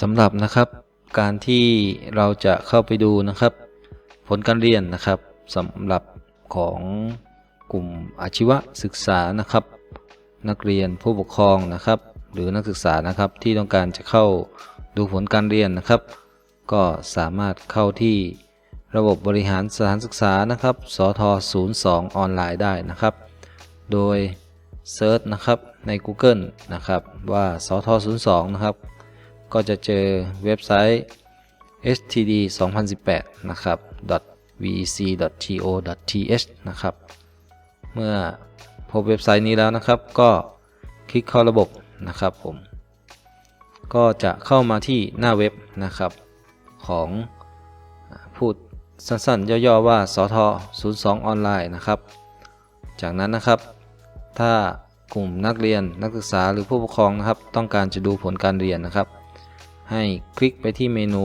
สำหรับนะครับการที่เราจะเข้าไปดูนะครับ ผลการเรียนนะครับสำหรับของกลุ่มอาชีวศึกษานะครับ นักเรียนผู้ปกครองนะครับ หรือนักศึกษานะครับที่ต้องการจะเข้าดูผลการเรียนนะครับ ก็สามารถเข้าที่ระบบบริหารสถานศึกษานะครับ สท 02 ออนไลน์ได้นะครับ โดยเซิร์ชนะครับใน Google นะครับว่าสท 02 นะครับ ก็จะเจอเว็บไซต์ std 2018 นะครับ vec.go.th นะครับ เมื่อพบเว็บไซต์นี้แล้วนะครับ ก็คลิกเข้าระบบนะครับผม ก็จะเข้ามาที่หน้าเว็บนะครับ ของพูดสั้นๆ ย่อๆว่าสท02 ออนไลน์นะครับ จากนั้นนะครับ ถ้ากลุ่มนักเรียนนักศึกษาหรือผู้ปกครองนะครับ ต้องการจะดูผลการเรียนนะครับ ให้คลิกไปที่เมนู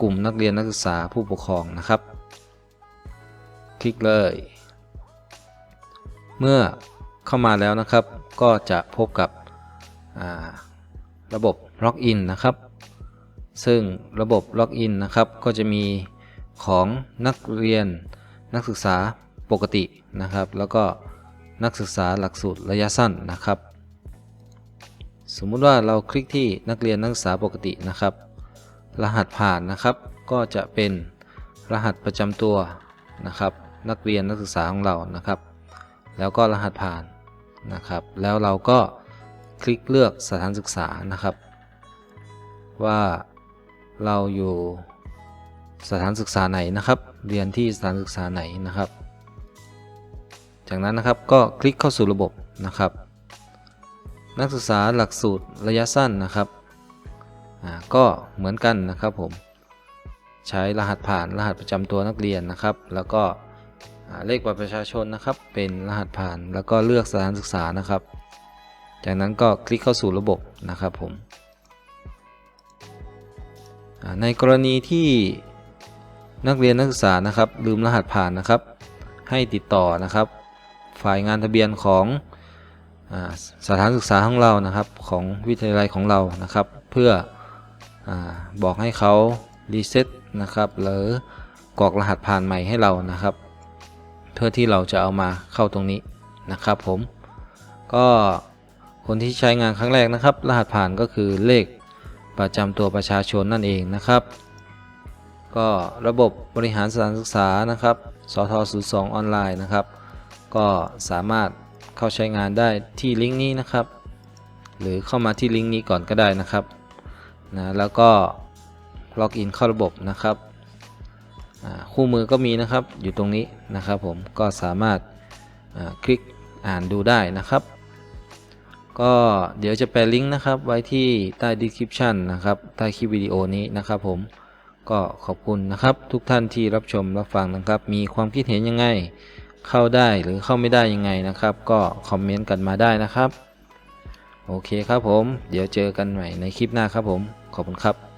กลุ่มนักเรียนนักศึกษาผู้ปกครองนะครับ คลิกเลย เมื่อเข้ามาแล้วนะครับ ก็จะพบกับระบบล็อกอินนะครับ ซึ่งระบบล็อกอินนะครับ ก็จะมีของนักเรียนนักศึกษาปกตินะครับ แล้วก็นักศึกษาหลักสูตรระยะสั้นนะครับ สมมุติว่าเราคลิกที่นักเรียนนักศึกษาปกตินะครับ รหัสผ่านนะครับ ก็จะเป็นรหัสประจำตัวนะครับ นักเรียนนักศึกษาของเรานะครับ แล้วก็รหัสผ่านนะครับ แล้วเราก็คลิกเลือกสถานศึกษานะครับ ว่าเราอยู่สถานศึกษาไหนนะครับ เรียนที่สถานศึกษาไหนนะครับ จากนั้นนะครับก็คลิกเข้าสู่ระบบนะครับ นักศึกษาหลักสูตรระยะสั้นนะครับก็เหมือนกันนะครับผมใช้รหัสผ่านรหัสประจำตัวนักเรียนนะครับ แล้วก็เลขบัตรประชาชนนะครับ เป็นรหัสผ่านแล้วก็เลือกสถานศึกษานะครับ จากนั้นก็คลิกเข้าสู่ระบบนะครับผมในกรณีที่นักเรียนนักศึกษานะครับ ลืมรหัสผ่านนะครับ ให้ติดต่อนะครับ ฝ่ายงานทะเบียนของ สถานศึกษาของเรานะครับของวิทยาลัยของเรานะครับ เพื่ออบอกให้เขารีเซ็ตนะครับหรือกรอกรหัสผ่านใหม่ให้เรานะครับ เพื่อที่เราจะเอามาเข้าตรงนี้นะครับผมก็คนที่ใช้งานครั้งแรกนะครับ รหัสผ่านก็คือเลขประจำตัวประชาชนนั่นเองนะครับ ก็ระบบบริหารสถานศึกษานะครับสท02ออนไลน์นะครับ ก็สามารถ เข้าใช้งานได้ที่ลิงก์นี้นะครับ หรือเข้ามาที่ลิงก์นี้ก่อนก็ได้นะครับนะแล้วก็ล็อกอินเข้าระบบนะครับคู่มือก็มีนะครับอยู่ตรงนี้นะครับ ผมก็สามารถาคลิกอ่านดูได้นะครับ ก็เดี๋ยวจะแปะลิงก์นะครับไว้ที่ใต้ description นะครับใต้คลิปวิดีโอนี้นะครับ ผมก็ขอบคุณนะครับ ทุกท่านที่รับชมรับฟังนะครับ มีความคิดเห็นยังไง เข้าได้หรือเข้าไม่ได้ยังไงนะครับ ก็คอมเมนต์กันมาได้นะครับ โอเคครับผม เดี๋ยวเจอกันใหม่ในคลิปหน้าครับผม ขอบคุณครับ